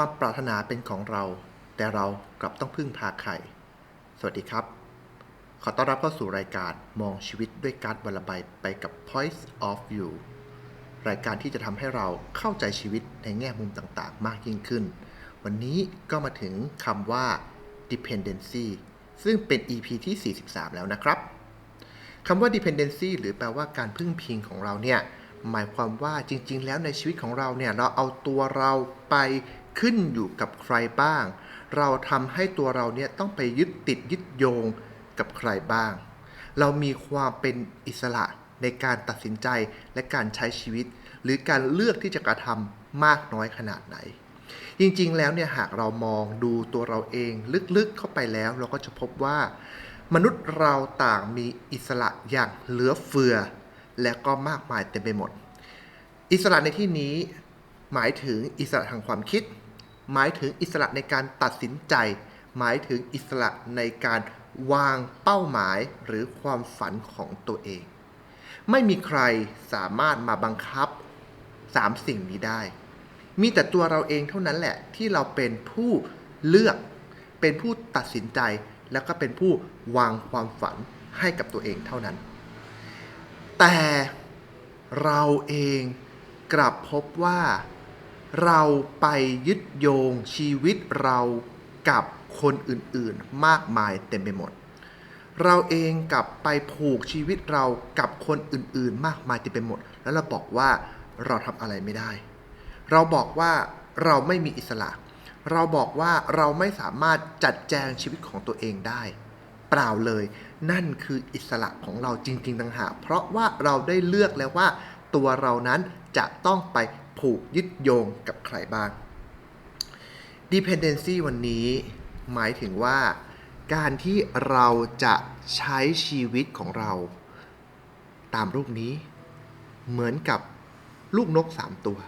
ความปรารถนาเป็นของเรา แต่เรากลับต้องพึ่งพาใคร สวัสดีครับ ขอต้อนรับเข้าสู่รายการมองชีวิตด้วยการวันละใบไปกับ Points of View รายการที่จะทำให้เราเข้าใจชีวิตในแง่มุมต่างๆ มากยิ่งขึ้น วันนี้ก็มาถึงคำว่า dependency ซึ่งเป็น EP ที่ 43 แล้วนะครับคำว่า dependency หรือแปลว่าการพึ่งพิงของเราเนี่ยหมายความว่าจริงๆ แล้วในชีวิตของเราเนี่ยเราเอาตัวเราไป ขึ้นอยู่กับใครบ้าง เราทำให้ตัวเราเนี่ยต้องไปยึดติดยึดโยงกับใครบ้าง เรามีความเป็นอิสระในการตัดสินใจและการใช้ชีวิต หรือการเลือกที่จะกระทำมากน้อยขนาดไหน จริงๆแล้วเนี่ยหากเรามองดูตัวเราเองลึกๆเข้าไปแล้ว เราก็จะพบว่า มนุษย์เราต่างมีอิสระอย่างเหลือเฟือ และก็มากมายเต็มไปหมด อิสระในที่นี้หมายถึงอิสระทางความคิด หมายถึงอิสระในการตัดสินใจ หมายถึงอิสระในการวางเป้าหมายหรือความฝันของตัวเอง ไม่มีใครสามารถมาบังคับสามสิ่งนี้ได้ มีแต่ตัวเราเองเท่านั้นแหละที่เราเป็นผู้เลือก เป็นผู้ตัดสินใจ แล้วก็เป็นผู้วางความฝันให้กับตัวเองเท่านั้น แต่เราเองกลับพบว่า เราไปยึดโยงชีวิตเรากับคนอื่นๆ มากมายเต็มไปหมด เราเองกลับไปผูกชีวิตเรากับคนอื่นๆ มากมายเต็มไปหมด แล้วเราบอกว่าเราทำอะไรไม่ได้ เราบอกว่าเราไม่มีอิสระ เราบอกว่าเราไม่สามารถจัดแจงชีวิตของตัวเองได้ เปล่าเลย นั่นคืออิสระของเราจริงๆต่างหากเพราะว่าเราได้เลือกแล้วว่า ตัวเรานั้นจะต้องไป ผูกยึดโยงกับใครบ้าง dependency วันนี้หมายถึงว่า การที่เราจะใช้ชีวิตของเราตามรูปนี้ เหมือนกับลูกนกสามตัว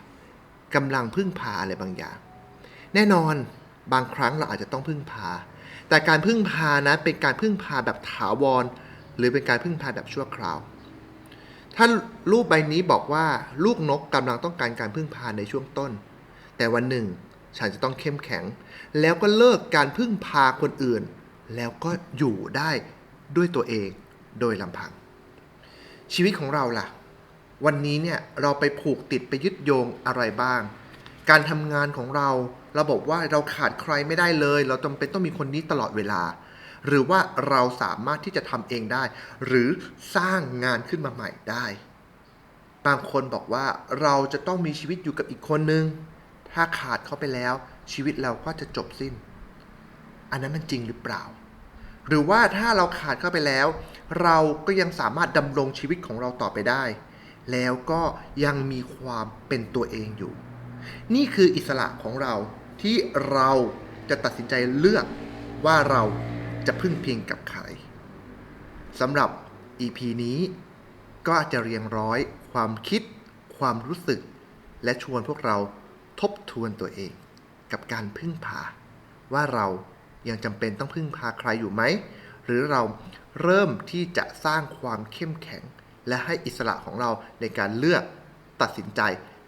กำลังพึ่งพาอะไรบางอย่าง แน่นอนบางครั้งเราอาจจะต้องพึ่งพา แต่การพึ่งพานะเป็นการพึ่งพาแบบถาวร หรือเป็นการพึ่งพาแบบชั่วคราว ถ้ารูปใบนี้บอกว่าลูกนกกำลังต้องการการพึ่งพาในช่วงต้น แต่วันหนึ่งฉันจะต้องเข้มแข็ง แล้วก็เลิกการพึ่งพาคนอื่น แล้วก็อยู่ได้ด้วยตัวเองโดยลำพัง ชีวิตของเราล่ะ วันนี้เนี่ยเราไปผูกติดไปยึดโยงอะไรบ้าง การทำงานของเราเราบอกว่าเราขาดใครไม่ได้เลย เราจำเป็นต้องมีคนนี้ตลอดเวลา หรือว่าเราสามารถที่จะทำเองได้ หรือสร้างงานขึ้นมาใหม่ได้ บางคนบอกว่าเราจะต้องมีชีวิตอยู่กับอีกคนนึง ถ้าขาดเขาไปแล้ว ชีวิตเราก็จะจบสิ้น อันนั้นมันจริงหรือเปล่า หรือว่าถ้าเราขาดเข้าไปแล้ว เราก็ยังสามารถดำรงชีวิตของเราต่อไปได้ แล้วก็ยังมีความเป็นตัวเองอยู่ นี่คืออิสระของเราที่เราจะตัดสินใจเลือกว่าเรา จะพึ่งพิงกับใครสำหรับ EP นี้ก็จะเรียงร้อยความคิด ความรู้สึก และชวนพวกเราทบทวนตัวเอง กับการพึ่งพา ว่าเรายังจำเป็นต้องพึ่งพาใครอยู่ไหม หรือเราเริ่มที่จะสร้างความเข้มแข็ง และให้อิสระของเราในการเลือกตัดสินใจ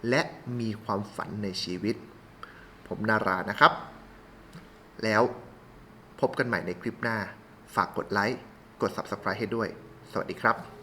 และมีความฝันในชีวิต ผมนารานะครับ แล้ว พบกันใหม่ในคลิปหน้า ฝากกดไลค์ กด Subscribe ให้ด้วย สวัสดีครับ